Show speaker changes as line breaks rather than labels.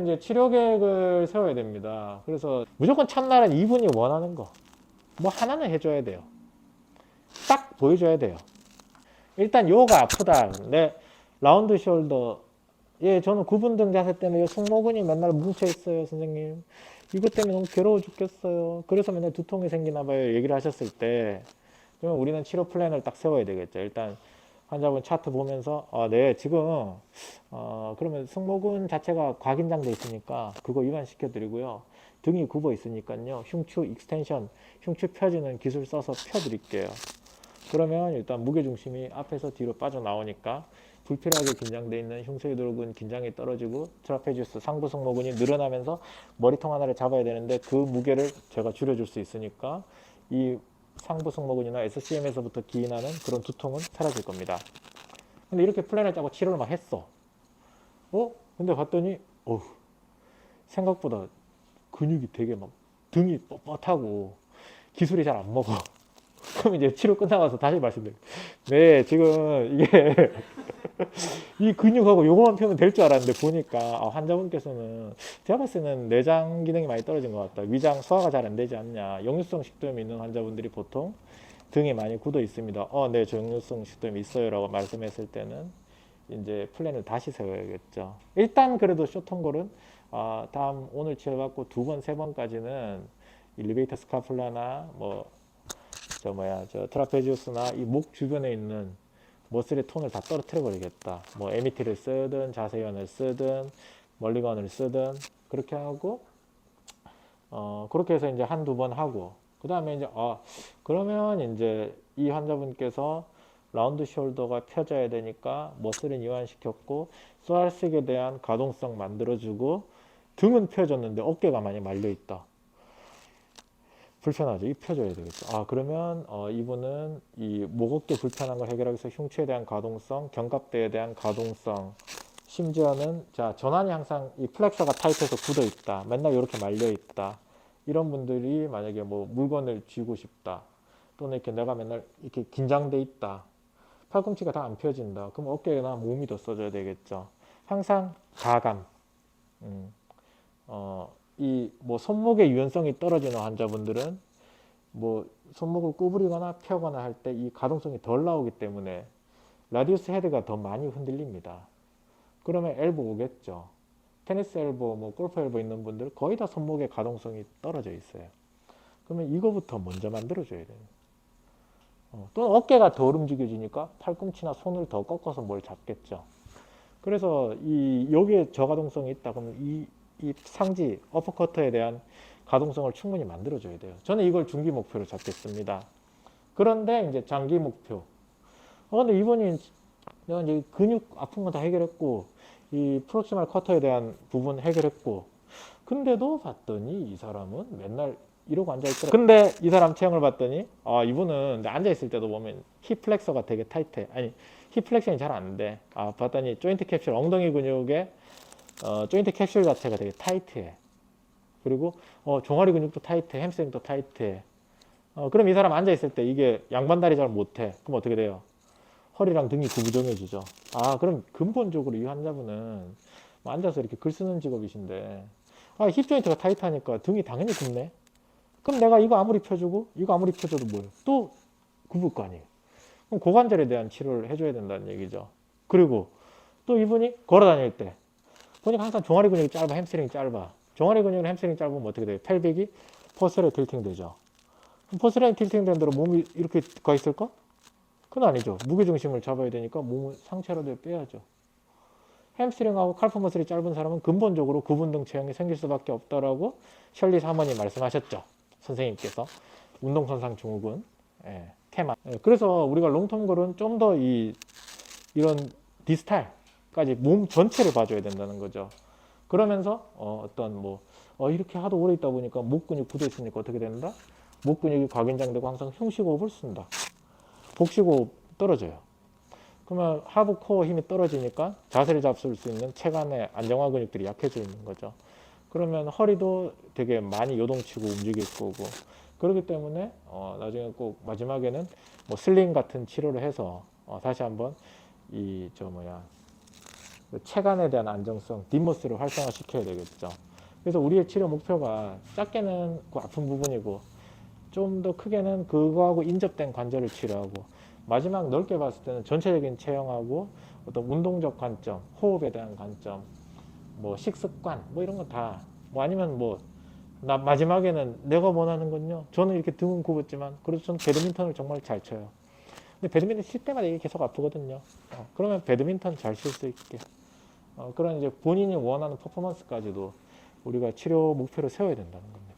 이제 치료 계획을 세워야 됩니다. 그래서 무조건 첫날은 이분이 원하는 거. 뭐 하나는 해줘야 돼요. 딱 보여줘야 돼요. 일단 요가 아프다. 내 라운드 숄더. 예, 저는 구분등 자세 때문에 이 승모근이 맨날 뭉쳐 있어요, 선생님. 이것 때문에 너무 괴로워 죽겠어요. 그래서 맨날 두통이 생기나 봐요. 얘기를 하셨을 때. 그러면 우리는 치료 플랜을 딱 세워야 되겠죠. 일단 환자분 차트 보면서 아, 네, 지금 어, 그러면 승모근 자체가 과긴장돼 있으니까 그거 위반시켜 드리고요. 등이 굽어 있으니까요. 흉추 익스텐션, 흉추 펴지는 기술 써서 펴 드릴게요. 그러면 일단 무게 중심이 앞에서 뒤로 빠져나오니까 불필요하게 긴장돼 있는 흉쇄도근 긴장이 떨어지고 트라페지우스 상부 승모근이 늘어나면서 머리통 하나를 잡아야 되는데 그 무게를 제가 줄여줄 수 있으니까 이 상부 승모근이나 SCM에서부터 기인하는 그런 두통은 사라질 겁니다. 근데 이렇게 플랜을 짜고 치료를 막 했어. 어? 근데 봤더니 어휴 생각보다 근육이 되게 막 등이 뻣뻣하고 기술이 잘 안 먹어. 그럼 이제 치료 끝나고 나서 다시 말씀드려요. 네, 지금 이게 이 근육하고 요거만 펴면 될 줄 알았는데 보니까 아, 환자분께서는 제가 봤을 때는 내장 기능이 많이 떨어진 것 같다. 위장 소화가 잘 안 되지 않냐. 역류성 식도염이 있는 환자분들이 보통 등이 많이 굳어 있습니다. 어, 네, 저 역류성 식도염이 있어요라고 말씀했을 때는 이제 플랜을 다시 세워야겠죠. 일단 그래도 쇼턴골은 아, 다음 오늘 치료받고 두 번, 세 번까지는 일리베이터 스카플라나 뭐 저 뭐야 저 트라페지우스나 이 목 주변에 있는 머슬의 톤을 다 떨어뜨려 버리겠다. 뭐 에미티를 쓰든 자세연을 쓰든 멀리건을 쓰든 그렇게 하고 어 그렇게 해서 이제 한두 번 하고 그 다음에 이제 아 그러면 이제 이 환자분께서 라운드 숄더가 펴져야 되니까 머슬은 이완시켰고 소알식에 대한 가동성 만들어주고 등은 펴졌는데 어깨가 많이 말려 있다. 불편하죠. 이 펴줘야 되겠죠. 아 그러면 어, 이분은 이 목어깨 불편한 걸 해결하기 위해서 흉추에 대한 가동성, 견갑대에 대한 가동성, 심지어는 자 전환이 항상 이 플렉서가 타이트해서 굳어 있다. 맨날 이렇게 말려 있다. 이런 분들이 만약에 뭐 물건을 쥐고 싶다. 또는 이렇게 내가 맨날 이렇게 긴장돼 있다. 팔꿈치가 다 안 펴진다. 그럼 어깨나 몸이 더 써줘야 되겠죠. 항상 가감. 음, 어, 이 뭐 손목의 유연성이 떨어지는 환자분들은 뭐 손목을 구부리거나 펴거나 할 때 이 가동성이 덜 나오기 때문에 라디우스 헤드가 더 많이 흔들립니다. 그러면 엘보 오겠죠. 테니스 엘보, 뭐 골프 엘보 있는 분들 거의 다 손목의 가동성이 떨어져 있어요. 그러면 이거부터 먼저 만들어줘야 돼요. 어, 또는 어깨가 덜 움직여지니까 팔꿈치나 손을 더 꺾어서 뭘 잡겠죠. 그래서 이 여기에 저가동성이 있다 그러면 이, 이 상지 어퍼커터에 대한 가동성을 충분히 만들어줘야 돼요. 저는 이걸 중기 목표로 잡겠습니다. 그런데 이제 장기 목표. 어, 근데 이분이 내가 이제 근육 아픈 건 다 해결했고 이 프로ksimal 커터에 대한 부분 해결했고 근데도 봤더니 이 사람은 맨날 이러고 앉아있더라. 근데 이 사람 체형을 봤더니 아 이분은 앉아있을 때도 보면 힙 플렉서가 되게 타이트해. 아니 힙 플렉션이 잘 안 돼. 아 봤더니 조인트 캡슐 엉덩이 근육에 어, 조인트 캡슐 자체가 되게 타이트해. 그리고 어, 종아리 근육도 타이트해. 햄스트링도 타이트해. 어, 그럼 이 사람 앉아 있을 때 이게 양반다리 잘 못해. 그럼 어떻게 돼요? 허리랑 등이 구부정해지죠. 아 그럼 근본적으로 이 환자분은 뭐 앉아서 이렇게 글 쓰는 직업이신데 아, 힙 조인트가 타이트하니까 등이 당연히 굽네. 그럼 내가 이거 아무리 펴주고 이거 아무리 펴줘도 뭐예요? 또 굽을 거 아니에요. 그럼 고관절에 대한 치료를 해줘야 된다는 얘기죠. 그리고 또 이분이 걸어 다닐 때 보니까 항상 종아리 근육이 짧아, 햄스트링이 짧아. 종아리 근육은 햄스트링이 짧으면 어떻게 돼요? 펠빅이 포스레 틸팅 되죠. 포스레 틸팅 된 대로 몸이 이렇게 가 있을까? 그건 아니죠. 무게 중심을 잡아야 되니까 몸을 상체로 빼야죠. 햄스트링하고 칼프 머슬이 짧은 사람은 근본적으로 구분 등 체형이 생길 수밖에 없다라고 셜리 사모님 말씀하셨죠. 선생님께서 운동선상 증후군 예, 테마. 예, 그래서 우리가 롱텀걸은 좀 더 이 이런 디스탈 까지 몸 전체를 봐줘야 된다는 거죠. 그러면서 어, 어떤 뭐 어, 이렇게 하도 오래 있다 보니까 목 근육 굳어 있으니까 어떻게 된다? 목 근육이 과긴장되고 항상 흉식호흡을 쓴다. 복식호흡 떨어져요. 그러면 하부 코어 힘이 떨어지니까 자세를 잡을 수 있는 체간의 안정화 근육들이 약해져 있는 거죠. 그러면 허리도 되게 많이 요동치고 움직일 거고 그렇기 때문에 어, 나중에 꼭 마지막에는 뭐 슬링 같은 치료를 해서 어, 다시 한번 이 저 뭐야 그 체간에 대한 안정성, 뒷모스를 활성화시켜야 되겠죠. 그래서 우리의 치료 목표가 작게는 그 아픈 부분이고 좀 더 크게는 그거하고 인접된 관절을 치료하고 마지막 넓게 봤을 때는 전체적인 체형하고 어떤 운동적 관점, 호흡에 대한 관점, 뭐 식습관 뭐 이런 거 다 뭐 아니면 뭐 나 마지막에는 내가 원하는 건요. 저는 이렇게 등은 굽었지만 그래도 저는 배드민턴을 정말 잘 쳐요. 근데 배드민턴 칠 때마다 이게 계속 아프거든요. 어, 그러면 배드민턴 잘 칠 수 있게 어, 그런 이제 본인이 원하는 퍼포먼스까지도 우리가 치료 목표를 세워야 된다는 거예요.